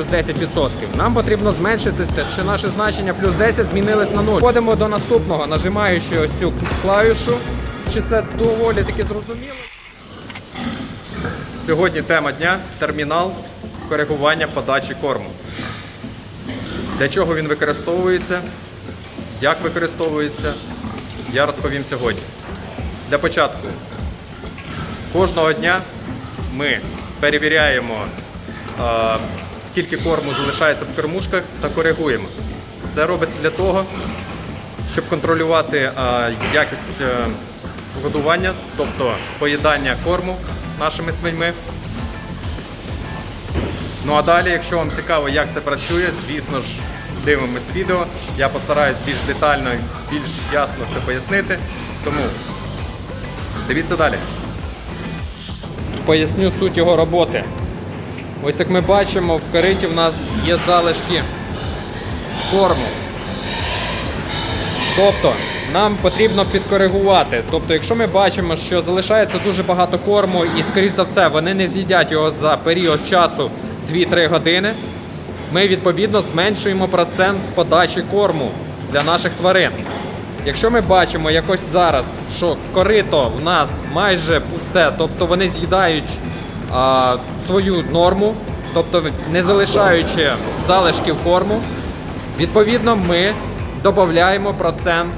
10%. Нам потрібно зменшити те, що наше значення плюс 10 змінилось на 0. Входимо до наступного, нажимаючи ось цю клавішу. Чи це доволі таки зрозуміло? Сьогодні тема дня термінал коригування подачі корму. Для чого він використовується, як використовується, я розповім сьогодні. Для початку, кожного дня ми перевіряємо, а, скільки корму залишається в кормушках та коригуємо. Це робиться для того, щоб контролювати якість е, годування, тобто поїдання корму нашими свиньми. Ну а далі, якщо вам цікаво, як це працює, звісно ж, дивимось відео. Я постараюсь більш детально і більш ясно це пояснити. Тому дивіться далі. Поясню суть його роботи. Ось як ми бачимо, в кориті в нас є залишки корму. Тобто нам потрібно підкоригувати. Тобто, якщо ми бачимо, що залишається дуже багато корму і, скоріш за все, вони не з'їдять його за період часу 2-3 години, ми відповідно зменшуємо процент подачі корму для наших тварин. Якщо ми бачимо якось зараз, що корито в нас майже пусте, тобто вони з'їдають свою норму, тобто не залишаючи залишків корму, Відповідно, ми додаємо процент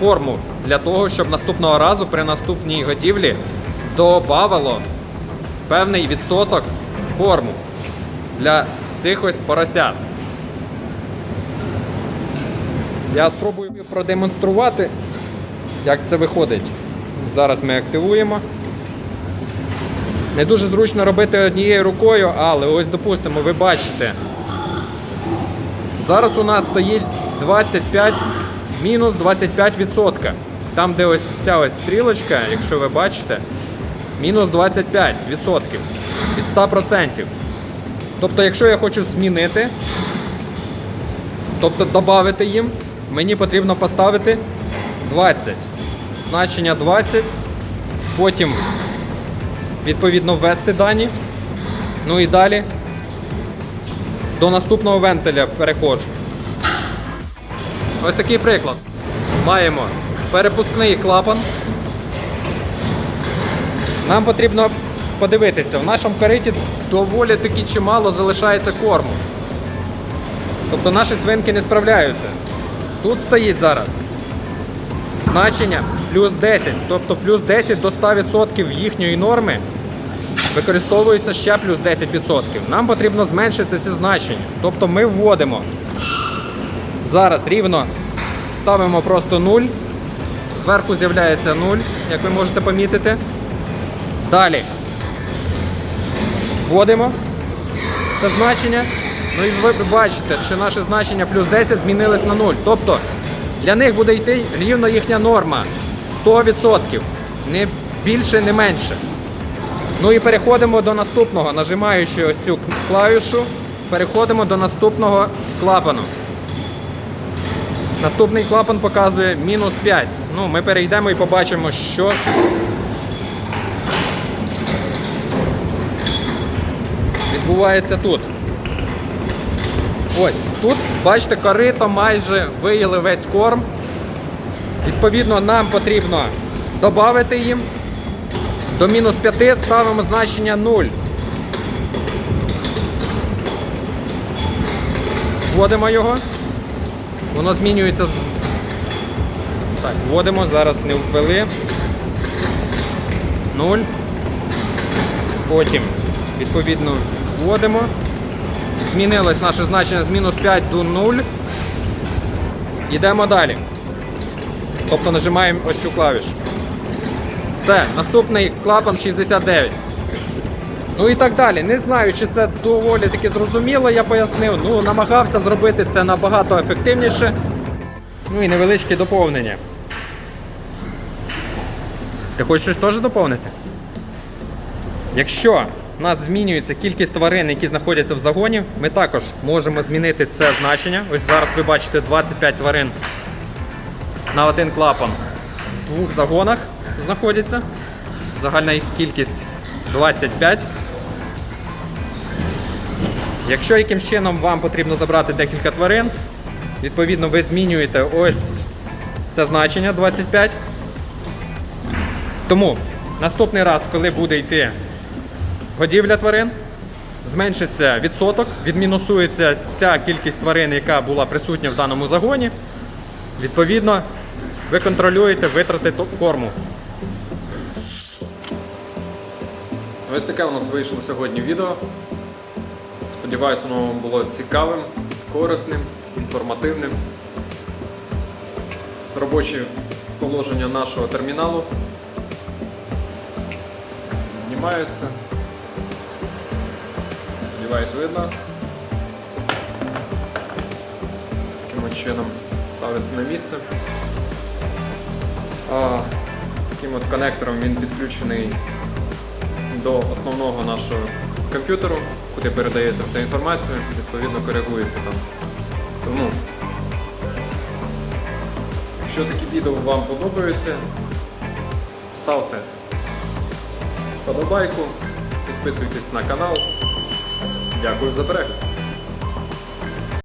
корму для того, щоб наступного разу при наступній годівлі додавало певний відсоток корму для цих ось поросят. Я спробую продемонструвати, як це виходить. Зараз ми активуємо. Не дуже зручно робити однією рукою, але ось допустимо, ви бачите. Зараз у нас стоїть 25, мінус 25%. Там, де ось ця ось стрілочка, якщо ви бачите, мінус 25% від 100%. Тобто, якщо я хочу змінити, тобто додати їм, мені потрібно поставити 20. Значення 20, потім відповідно ввести дані. Ну і далі до наступного вентиля переходжу. Ось такий приклад. Маємо перепускний клапан. Нам потрібно подивитися, в нашому кориті доволі таки чимало залишається корму. Тобто наші свинки не справляються. Тут стоїть зараз значення плюс 10, тобто плюс 10 до 100% їхньої норми використовується ще плюс 10%. Нам потрібно зменшити це значення. Тобто ми вводимо зараз рівно ставимо просто 0. Зверху з'являється 0, як ви можете помітити. Далі вводимо це значення. Ну і ви бачите, що наше значення плюс 10 змінилось на 0. Тобто для них буде йти рівно їхня норма 100%. Не більше, не менше. Ну і переходимо до наступного, нажимаючи ось цю клавішу, переходимо до наступного клапану. Наступний клапан показує мінус 5. Ну, ми перейдемо і побачимо, що відбувається тут. Ось тут, бачите, корито майже виїли весь корм. Відповідно, нам потрібно додати їм. До мінус 5 ставимо значення 0. Вводимо його. Воно змінюється. Так, вводимо, зараз не ввели. 0. Потім, відповідно, вводимо. Змінилось наше значення з мінус 5 до 0. Йдемо далі. Тобто нажимаємо ось цю клавішу. Все, наступний клапан 69. Ну і так далі. Не знаю, чи це доволі таки зрозуміло, я пояснив. Ну, намагався зробити це набагато ефективніше. Ну і невеличке доповнення. Ти хочеш щось теж доповнити? Якщо в нас змінюється кількість тварин, які знаходяться в загоні, ми також можемо змінити це значення. Ось зараз ви бачите 25 тварин на один клапан двох загонах знаходяться. Загальна їх кількість 25. Якщо якимсь чином вам потрібно забрати декілька тварин, відповідно ви змінюєте ось це значення 25. Тому наступний раз, коли буде йти годівля тварин, зменшиться відсоток, відмінусується ця кількість тварин, яка була присутня в даному загоні. Відповідно, ви контролюєте витрати корму. Ось таке у нас вийшло сьогодні відео. Сподіваюсь, воно вам було цікавим, корисним, інформативним. З робоче положення нашого терміналу. Знімається. Сподіваюсь, видно. Таким чином ставиться на місце. Таким от коннектором він підключений до основного нашого комп'ютеру, куди передається вся інформація, відповідно коригується там. Тому, якщо такі відео вам подобаються, ставте вподобайку, підписуйтесь на канал. Дякую за перегляд.